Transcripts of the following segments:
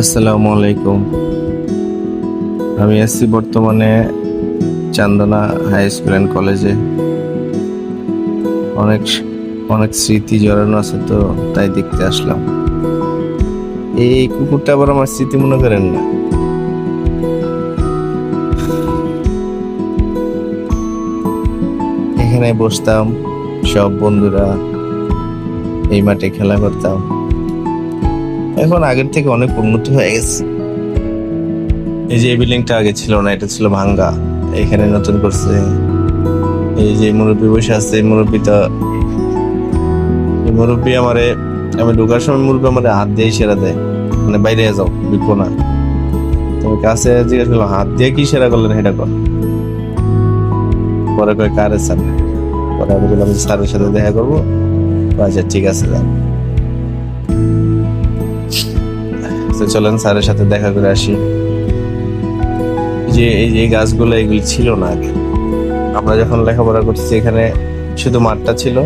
আসসালামু আলাইকুম। আমি আছি বর্তমানে চান্দনা হাই স্কুল অ্যান্ড কলেজে। অনেক অনেক স্মৃতি জড়ানো আছে তো তাই দেখতে আসলাম। এই কুকুরটা আবার আমার স্মৃতি মনে করেন না। এখানে বসতাম, সব বন্ধুরা এই মাঠে খেলা করতাম। এখন আগের থেকে অনেক উন্নত হয়ে গেছে। এই যে বিল্ডিংটা আগে ছিল না, এটা ছিল ভাঙ্গা। এখানে নতুন করছে। এই যে মুরব্বী বসে আছে মুরব্বীটা মুরব্বী আমারে আমি ঢোকার সময় মুরব্বী আমারে হাত দিয়ে সেরা দেয়। মানে বাইরে যাও বিকো না। তুমি কাছে জিজ্ঞেস করল, হাত দিয়ে কি সেরা করলেন সেটা কর। পরে কয়, কারে স্যার? পরে আমি বললাম, স্যারের সাথে দেখা করব। আচ্ছা ঠিক আছে তো চলেন, স্যারের সাথে দেখা করে আসি। যে এই যে গাছগুলো, এগুলি ছিল না আগে। আমরা যখন লেখাপড়া করছি এখানে শুধু মাঠটা ছিল।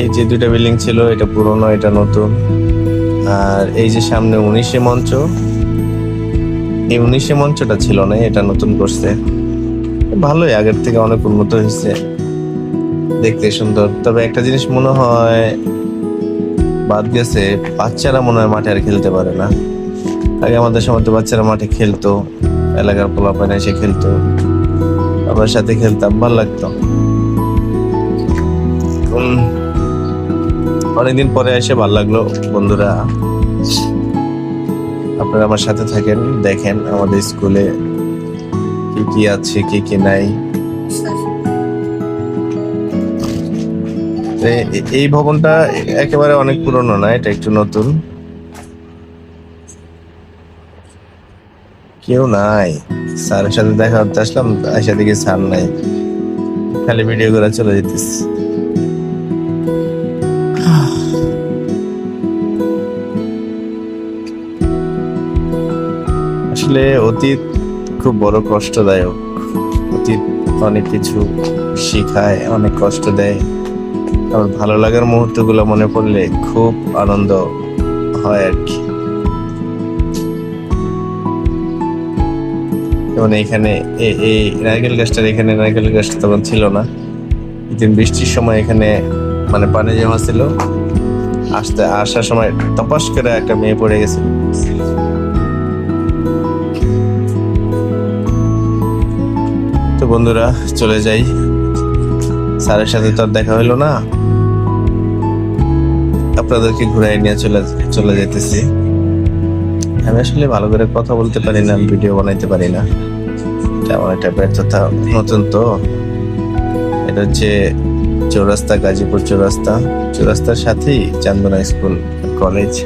এই যে দুইটা বিল্ডিং ছিল, এটা পুরনো, এটা নতুন। আর এই যে সামনে উনিশে মঞ্চ, এই উনিশে মঞ্চটা ছিল না, এটা নতুন করছে। ভালোই, আগের থেকে অনেক উন্নত হয়েছে। দেখতে সুন্দর। তবে একটা জিনিস মনে হয় বাদ গেছে, বাচ্চারা মনে হয় মাঠে আর খেলতে পারে না। আগে আমাদের সময় তো বাচ্চারা মাঠে খেলতো, এলাকার পোলাপানে এসে খেলতো। আমার সাথে খেলতাম, ভালো লাগতো। অনেকদিন পরে এসে ভালো লাগল। বন্ধুরা, আপনারা আমার সাথে থাকেন, দেখেন আমাদের স্কুলে কি কি আছে, কি কি নাই। এই ভবনটা একেবারে অনেক পুরনো না, এটা একটু নতুন। কেউ নাই। স্যারের সাথে দেখা করতে আসলাম আসা দিকে স্যার নাই। খালি ভিডিও করে চলে যেতেছি। আসলে অতীত খুব বড় কষ্টদায়ক। অতীত অনেক কিছু শিখায়, অনেক কষ্ট দেয়। আমার ভালো লাগার মুহূর্তগুলো মনে পড়লে খুব আনন্দ হয় আর কি। যেমন এখানে এই নারকেল গাছটার এখানে নারকেল গাছটা তখন ছিল না। একদিন বৃষ্টির সময় এখানে মানে পানি জমা ছিল আসতে, আসার সময় তপাস করে একটা মেয়ে পড়ে গেছে। তো বন্ধুরা, চলে যাই। স্যারের সাথে তো আর দেখা হইল না। আপনাদেরকে ঘুরাই নিয়ে চলে চলে যেতেছি। আমি আসলে ভালো করে কথা বলতে পারি না, ভিডিও বানাইতে পারি না। আমার একটা ব্যর্থতা নতুন তো। এটা হচ্ছে চৌরাস্তা, গাজীপুর চৌরাস্তা। চৌরাস্তার সাথেই চান্দনা স্কুল, কলেজ।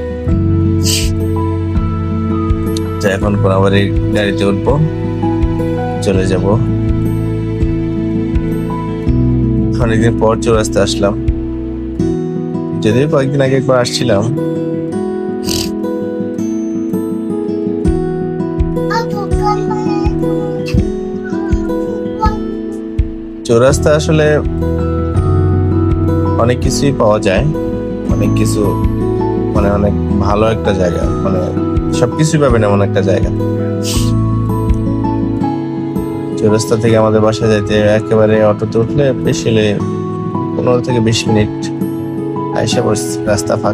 এখন কোনাবাড়ির গাড়িতে উঠবো, চলে যাব। অনেকদিন পর চৌরাস্তা আসলাম। যদিও কয়েকদিন আগে একবার আসছিলাম। চৌরাস্তা আসলে অনেক কিছুই পাওয়া যায়। অনেক কিছু মানে অনেক ভালো একটা জায়গা। মানে সবকিছুই পাবেন এমন একটা জায়গা। চৌরাস্তা থেকে আমাদের বাসায় যাইতে একেবারে অটোতে উঠলে বেশি পনেরো থেকে বিশ মিনিট আয়সা রাস্তা ফাঁকা।